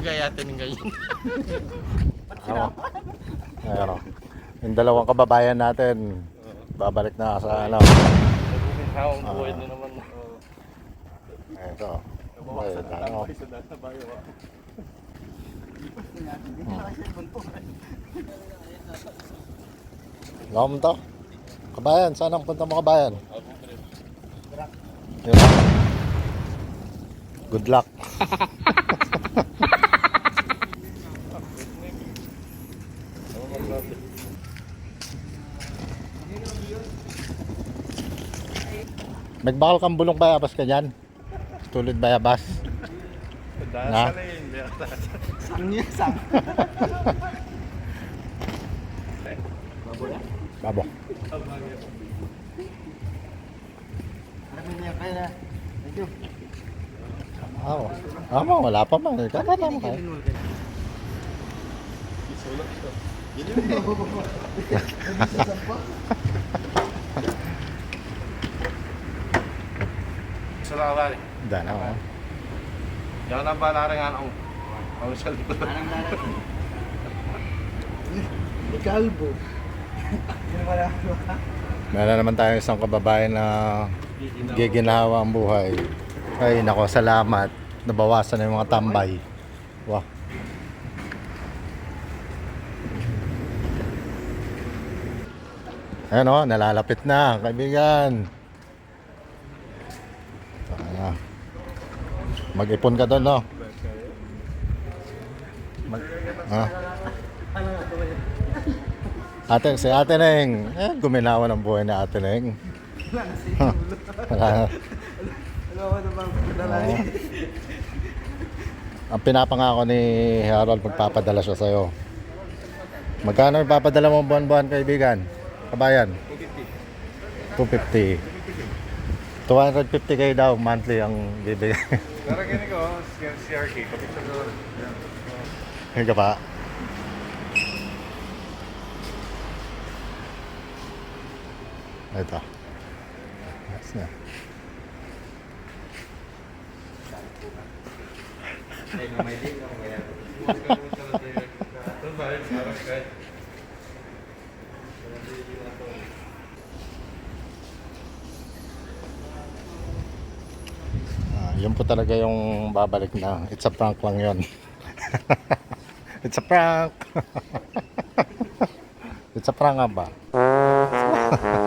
bagay atin ng ganyan. Ano? Ayun o. Yung dalawang kababayan natin, babalik na sa ano. Nagbuminhaw ang buhay na naman. Ito. Ay, ano. Lom to. Kabayan, saan ang punta mo kabayan? Good luck. Nagbakal kang bulong bayabas ka dyan? Tulid bayabas? Na? Sang niya, sang. Babo. Sabi niya, kaya na. Thank you. Oo. Amo, wala pa man. Kakala mo kayo. Salamat. Dana ko. Yan ang balari nga ako. Ang sa likod. Anong wala. Meron naman tayo isang kababayan na giginhawa ang buhay. Ay, nako, salamat. Nabawasan na yung mga tambay. Wow. Ayan o, nalalapit na, kaibigan. Ah. Mag-ipon ka doon, no? Mag ha? Ate, si Ate Neng. Eh, guminawa ng buhay ni Ate Neng. Wala. Ano ba naman? Lalali. Ang pinapangako ni Harold, magpapadala siya sa'yo. Magkano ipapadala mo buwan-buwan, kaibigan? Kabayan? 250. 250 kayo daw, monthly ang bibigay. Pero ganyan ko, CRK, kapit sa door. Hindi ka pa? Ito. Yes na. Ah, yun po talaga yung babalik na. It's a prank lang yun. It's a prank. It's a prank nga ba?